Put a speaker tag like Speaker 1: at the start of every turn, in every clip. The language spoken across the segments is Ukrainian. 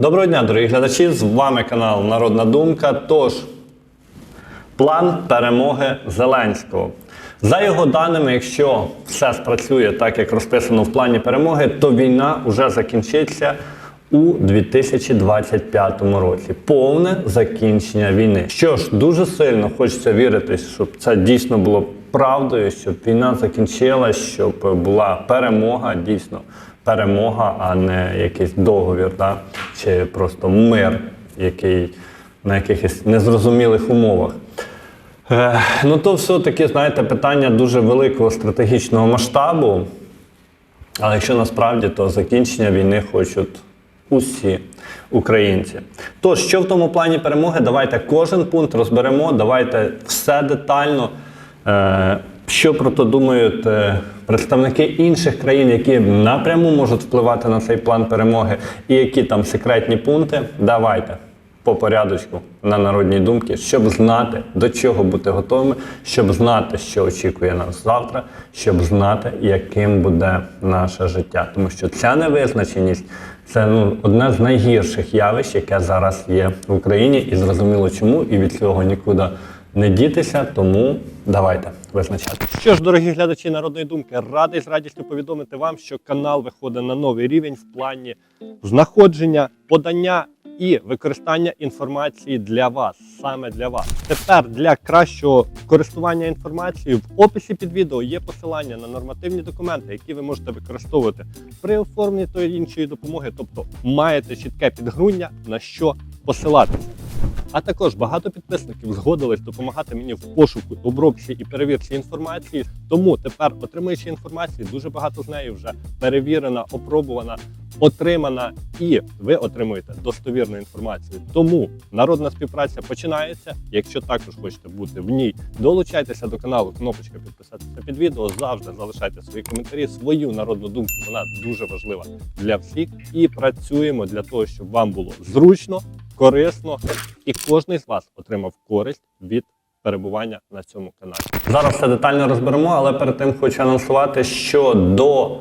Speaker 1: Доброго дня, дорогі глядачі! З вами канал Народна Думка. Тож, план перемоги Зеленського. За його даними, якщо все спрацює так, як розписано в плані перемоги, то війна вже закінчиться у 2025 році. Повне закінчення війни. Що ж, дуже сильно хочеться вірити, щоб це дійсно було правдою, щоб війна закінчилась, щоб була перемога, дійсно перемога, а не якийсь договір, да? Чи просто мир, який на якихось незрозумілих умовах. Е, ну, то все-таки, знаєте, питання дуже великого стратегічного масштабу. Але якщо насправді, то закінчення війни хочуть усі українці. Тож, що в тому плані перемоги, давайте кожен пункт розберемо, давайте все детально. Е, що про то думають е, представники інших країн, які напряму можуть впливати на цей план перемоги, і які там секретні пункти, давайте по порядочку на народній думки, щоб знати, до чого бути готовими, щоб знати, що очікує нас завтра, щоб знати, яким буде наше життя. Тому що ця невизначеність це ну, одне з найгірших явищ, яке зараз є в Україні, і зрозуміло чому, і від цього нікуди не дітися. Тому давайте визначати. Що ж, дорогі глядачі народної думки, радий з радістю повідомити вам, що канал виходить на новий рівень в плані знаходження, подання і використання інформації для вас, саме для вас. Тепер для кращого користування інформацією в описі під відео є посилання на нормативні документи, які ви можете використовувати при оформленні тої іншої допомоги, тобто маєте чітке підґруння на що посилатися. А також багато підписників згодились допомагати мені в пошуку, обробці і перевірці інформації. Тому тепер, отримуючи інформацію, дуже багато з неї вже перевірена, опробувана, отримана, і ви отримуєте достовірну інформацію. Тому народна співпраця починається. Якщо також хочете бути в ній, долучайтеся до каналу, кнопочка підписатися під відео. Завжди залишайте свої коментарі, свою народну думку. Вона дуже важлива для всіх. І працюємо для того, щоб вам було зручно, корисно, і кожен з вас отримав користь від перебування на цьому каналі. Зараз все детально розберемо, але перед тим хочу анонсувати, що до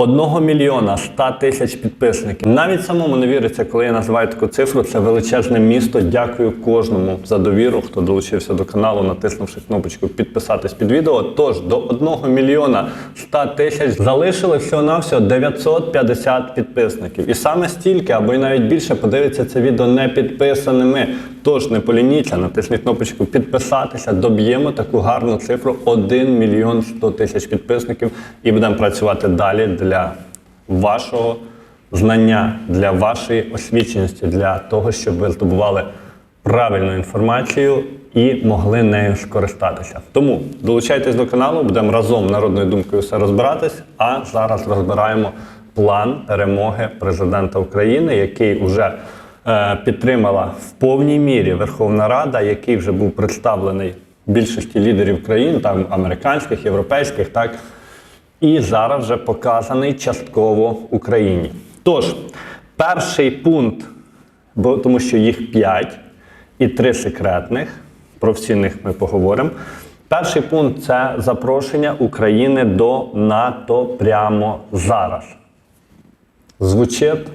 Speaker 1: 1 мільйона 100 тисяч підписників. Навіть самому не віриться, коли я називаю таку цифру. Це величезне місто. Дякую кожному за довіру, хто долучився до каналу, натиснувши кнопочку підписатись під відео. Тож до 1 мільйона 100 тисяч залишили всього навсього 950 підписників. І саме стільки, або й навіть більше, подивиться це відео не підписаними. Тож не полініться, натисніть кнопочку підписатися, доб'ємо таку гарну цифру 1 мільйон 100 тисяч підписників і будемо працювати далі для вашого знання, для вашої освіченості, для того, щоб ви здобували правильну інформацію і могли нею скористатися. Тому долучайтесь до каналу, будемо разом народною думкою все розбиратись. А зараз розбираємо план перемоги президента України, який вже е, підтримала в повній мірі Верховна Рада, який вже був представлений більшості лідерів країн, там американських, європейських, так і зараз вже показаний частково Україні. Тож, перший пункт, бо тому що їх 5 і 3 секретних, про всі них ми поговоримо. Перший пункт це запрошення України до НАТО прямо зараз. Звучить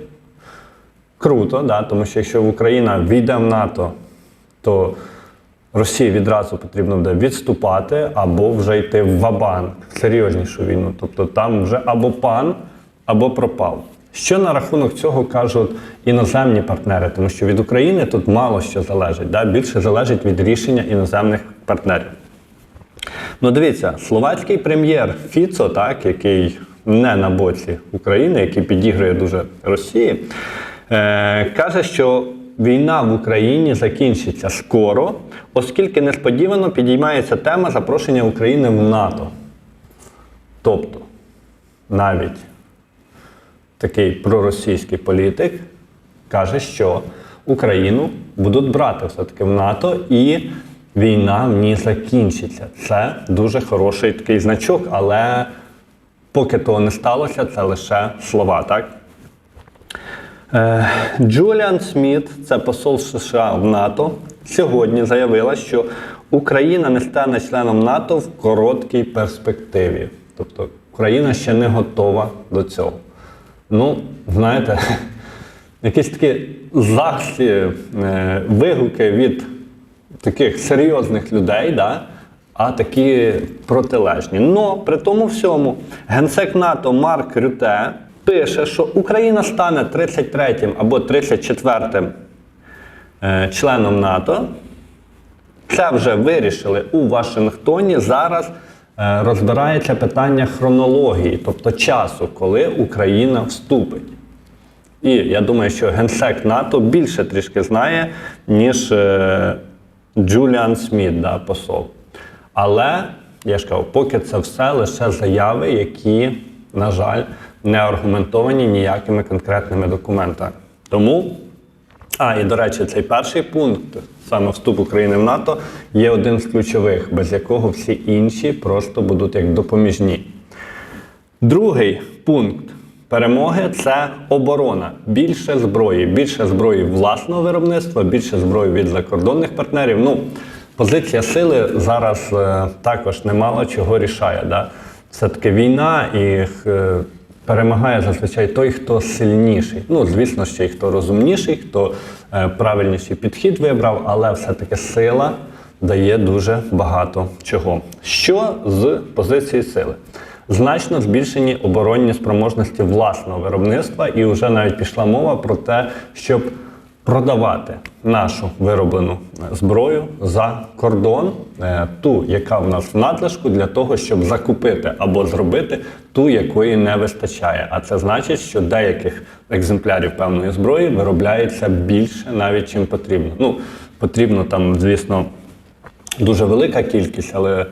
Speaker 1: круто, да? тому що якщо Україна війде в НАТО, то Росії відразу потрібно буде відступати або вже йти в вабанк, серйознішу війну. Тобто там вже або пан, або пропав. Що на рахунок цього кажуть іноземні партнери, тому що від України тут мало що залежить, да? більше залежить від рішення іноземних партнерів. Ну, дивіться, словацький прем'єр Фіцо, так, який не на боці України, який підігрує дуже Росії, е, каже, що війна в Україні закінчиться скоро, оскільки несподівано підіймається тема запрошення України в НАТО. Тобто, навіть такий проросійський політик каже, що Україну будуть брати все-таки в НАТО і війна в ній закінчиться. Це дуже хороший такий значок, але поки того не сталося, це лише слова, так? Е, Джуліан Сміт, це посол США в НАТО, сьогодні заявила, що Україна не стане членом НАТО в короткій перспективі. Тобто Україна ще не готова до цього. Ну, знаєте, якісь такі захсті, е, вигуки від таких серйозних людей, да? а такі протилежні. Но при тому всьому генсек НАТО Марк Рюте пише, що Україна стане 33-м або 34-м е, членом НАТО. Це вже вирішили у Вашингтоні. Зараз е, розбирається питання хронології, тобто часу, коли Україна вступить. І я думаю, що генсек НАТО більше трішки знає, ніж е, Джуліан Сміт, да, посол. Але я ж кажу, поки це все лише заяви, які, на жаль, не аргументовані ніякими конкретними документами. Тому а, і до речі, цей перший пункт, саме вступ України в НАТО, є один з ключових, без якого всі інші просто будуть як допоміжні. Другий пункт перемоги це оборона. Більше зброї, більше зброї власного виробництва, більше зброї від закордонних партнерів. Ну, позиція сили зараз е, також немало чого рішає. Да? Це таки війна і е, перемагає зазвичай той, хто сильніший. Ну, звісно, ще й хто розумніший, хто е, правильніший підхід вибрав, але все-таки сила дає дуже багато чого. Що з позиції сили? Значно збільшені оборонні спроможності власного виробництва, і вже навіть пішла мова про те, щоб продавати нашу вироблену зброю за кордон, е, ту, яка в нас в надлишку, для того, щоб закупити або зробити ту, якої не вистачає. А це значить, що деяких екземплярів певної зброї виробляється більше, навіть чим потрібно. Ну, потрібно там, звісно, дуже велика кількість, але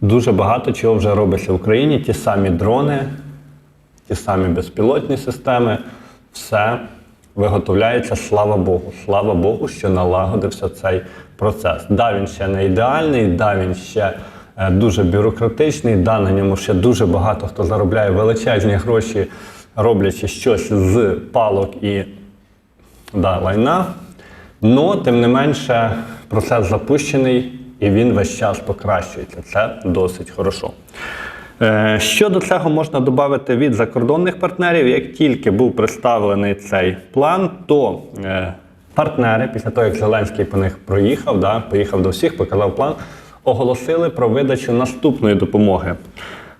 Speaker 1: дуже багато чого вже робиться в Україні. Ті самі дрони, ті самі безпілотні системи, все виготовляється, слава Богу. Слава Богу, що налагодився цей процес. Да, він ще не ідеальний, да, він ще е, дуже бюрократичний, да, на ньому ще дуже багато хто заробляє величезні гроші, роблячи щось з палок і да, лайна. Но, тим не менше, процес запущений і він весь час покращується. Це досить хорошо. Е, Що до цього можна додати від закордонних партнерів, як тільки був представлений цей план, то е, партнери, після того, як Зеленський по них проїхав, да, поїхав до всіх, показав план, оголосили про видачу наступної допомоги.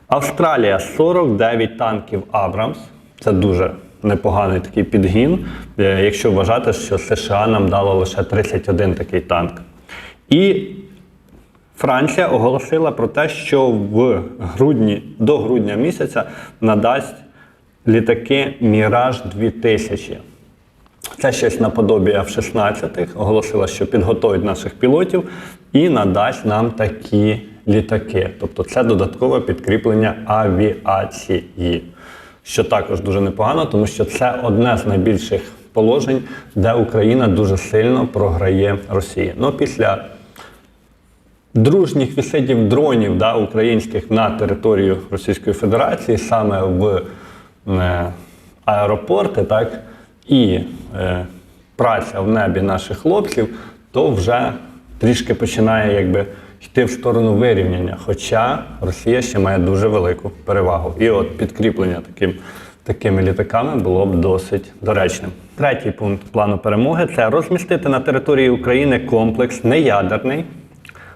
Speaker 1: Австралія 49 танків Абрамс. Це дуже непоганий такий підгін, е, якщо вважати, що США нам дало лише 31 такий танк. І Франція оголосила про те, що в грудні до грудня місяця надасть літаки Міраж 2000. Це щось наподобі F-16. Оголосила, що підготують наших пілотів і надасть нам такі літаки. Тобто це додаткове підкріплення авіації, що також дуже непогано, тому що це одне з найбільших положень, де Україна дуже сильно програє Росії. Ну, після дружніх вісидів дронів да, українських на територію Російської Федерації, саме в е, аеропорти, так, і е, праця в небі наших хлопців, то вже трішки починає якби, йти в сторону вирівняння. Хоча Росія ще має дуже велику перевагу. І от підкріплення таким. Такими літаками було б досить доречним. Третій пункт плану перемоги це розмістити на території України комплекс неядерний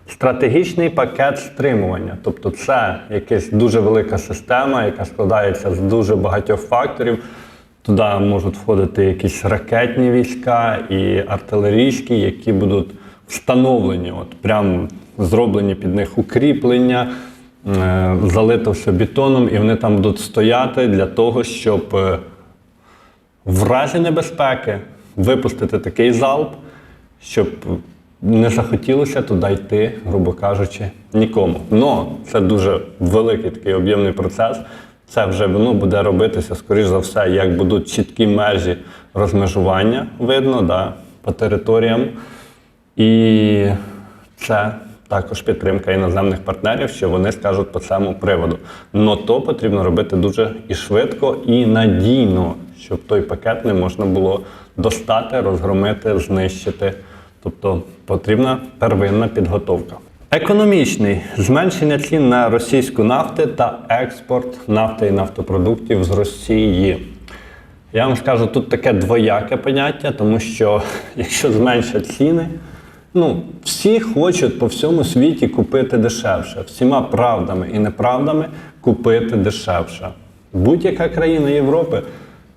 Speaker 1: Стратегічний пакет стримування, тобто це якась дуже велика система, яка складається з дуже багатьох факторів. Туди можуть входити якісь ракетні війська і артилерійські, які будуть встановлені, от прям зроблені під них укріплення, е, залито все бетоном, і вони там будуть стояти для того, щоб е, в разі небезпеки випустити такий залп, щоб не захотілося туди йти, грубо кажучи, нікому. Но це дуже великий такий об'ємний процес. Це вже ну, буде робитися, скоріш за все, як будуть чіткі межі розмежування видно да, по територіям. І це також підтримка іноземних партнерів, що вони скажуть по цьому приводу. Но то потрібно робити дуже і швидко, і надійно, щоб той пакет не можна було достати, розгромити, знищити. Тобто потрібна первинна підготовка. Економічний зменшення цін на російську нафту та експорт нафти і нафтопродуктів з Росії. Я вам скажу, тут таке двояке поняття, тому що якщо зменшать ціни, ну, всі хочуть по всьому світі купити дешевше, всіма правдами і неправдами купити дешевше. Будь-яка країна Європи,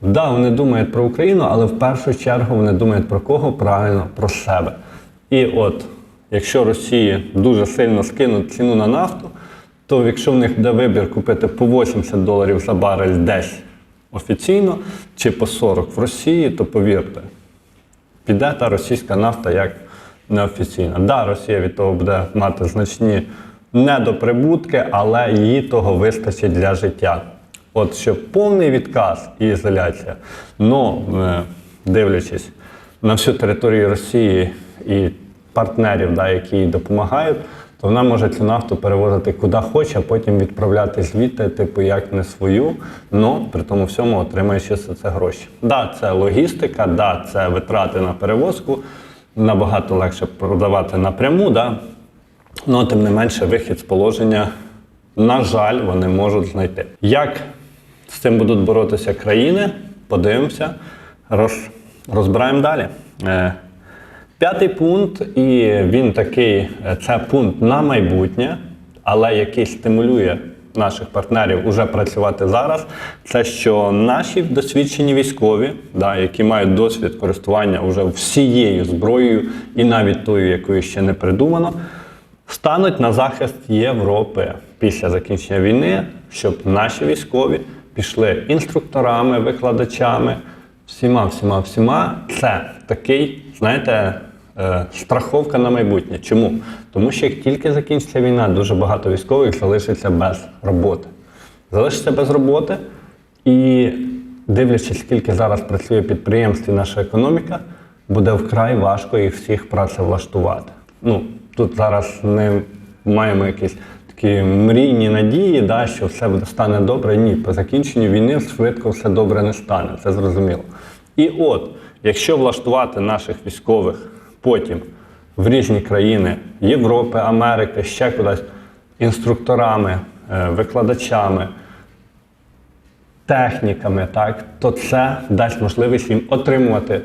Speaker 1: да, вони думають про Україну, але в першу чергу вони думають про кого? Правильно, про себе. І от, якщо Росії дуже сильно скинуть ціну на нафту, то якщо в них буде вибір купити по 80 доларів за барель десь офіційно чи по 40 в Росії, то повірте, піде та російська нафта як неофіційна. Да, Росія від того буде мати значні недоприбутки, але їй того вистачить для життя. От щоб повний відказ і ізоляція. Ну, дивлячись на всю територію Росії і партнерів, да, які їй допомагають, то вона може цю нафту перевозити куди хоче, а потім відправляти звідти, типу, як не свою, але при тому всьому отримує ще це гроші. Да, це логістика, да, це витрати на перевозку. Набагато легше продавати напряму, да. Ну, тим не менше, вихід з положення, на жаль, вони можуть знайти. Як з цим будуть боротися країни? Подивимося, роз, розбираємо далі. П'ятий пункт, і він такий: е, це пункт на майбутнє, але який стимулює наших партнерів уже працювати зараз. Це що наші досвідчені військові, да, які мають досвід користування вже всією зброєю, і навіть тою, якою ще не придумано, стануть на захист Європи після закінчення війни, щоб наші військові пішли інструкторами, викладачами, всіма, всіма, всіма. Це такий, знаєте, е, страховка на майбутнє. Чому? Тому що як тільки закінчиться війна, дуже багато військових залишиться без роботи. Залишиться без роботи і дивлячись, скільки зараз працює підприємств і наша економіка, буде вкрай важко їх всіх працевлаштувати. Ну, тут зараз не маємо якісь такі мрійні надії, да, що все стане добре. Ні, по закінченню війни швидко все добре не стане, це зрозуміло. І от, якщо влаштувати наших військових потім в різні країни Європи, Америки, ще кудись інструкторами, е, викладачами, техніками, так, то це дасть можливість їм отримувати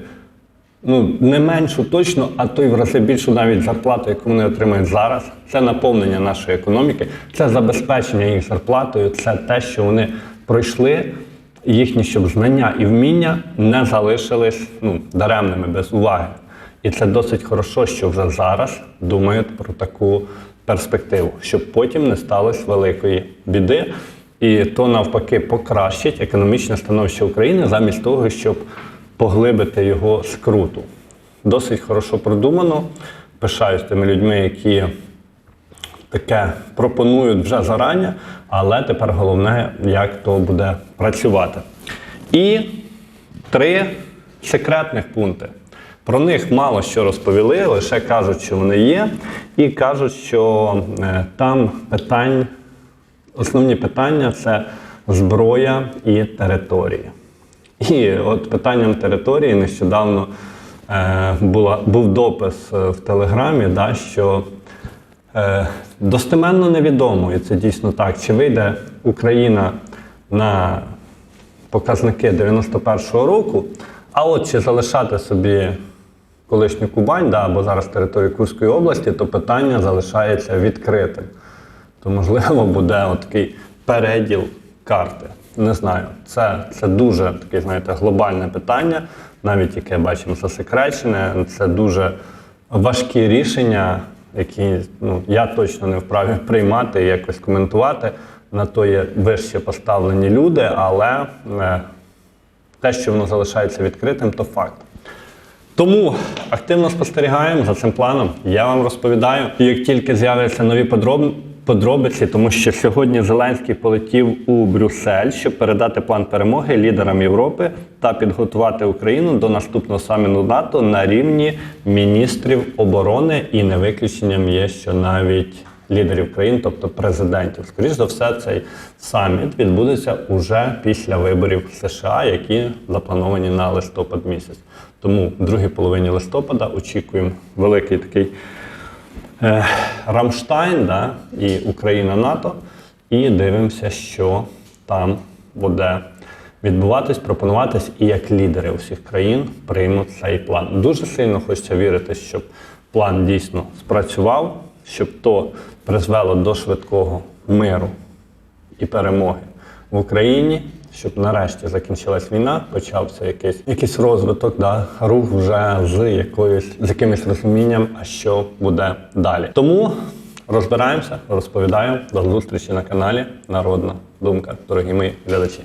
Speaker 1: ну, не меншу точно, а то й в рази більшу навіть зарплату, яку вони отримують зараз. Це наповнення нашої економіки, це забезпечення їх зарплатою, це те, що вони пройшли, їхні щоб знання і вміння не залишились ну, даремними, без уваги. І це досить хорошо, що вже зараз думають про таку перспективу, щоб потім не сталося великої біди. І то навпаки покращить економічне становище України замість того, щоб поглибити його скруту. Досить хорошо продумано. Пишаюсь тими людьми, які таке пропонують вже зарані, але тепер головне, як то буде працювати. І три секретних пункти. Про них мало що розповіли, лише кажуть, що вони є, і кажуть, що е, там питань, основні питання це зброя і території. І от питанням території нещодавно е, була, був допис е, в Телеграмі, да, що е, достеменно невідомо, і це дійсно так, чи вийде Україна на показники 91-го року, а от чи залишати собі колишню Кубань, да, або зараз територію Курської області, то питання залишається відкритим. То, можливо, буде такий переділ карти. Не знаю. Це, це дуже таке, знаєте, глобальне питання, навіть яке бачимо засекречене. Це дуже важкі рішення, які ну, я точно не вправі приймати і якось коментувати. На то є вище поставлені люди, але е, те, що воно залишається відкритим, то факт. Тому активно спостерігаємо за цим планом. Я вам розповідаю, як тільки з'являться нові подроб... подробиці, тому що сьогодні Зеленський полетів у Брюссель, щоб передати план перемоги лідерам Європи та підготувати Україну до наступного саміту НАТО на рівні міністрів оборони. І не виключенням є, що навіть лідерів країн, тобто президентів. Скоріше за все, цей саміт відбудеться уже після виборів США, які заплановані на листопад місяць. Тому в другій половині листопада очікуємо великий такий е, Рамштайн да, і Україна НАТО. І дивимося, що там буде відбуватись, пропонуватись, і як лідери усіх країн приймуть цей план. Дуже сильно хочеться вірити, щоб план дійсно спрацював, щоб то призвело до швидкого миру і перемоги в Україні, щоб нарешті закінчилась війна, почався якийсь, якийсь розвиток, да, рух вже з якоюсь з якимось розумінням, а що буде далі. Тому розбираємося, розповідаємо. До зустрічі на каналі Народна Думка, дорогі мої глядачі.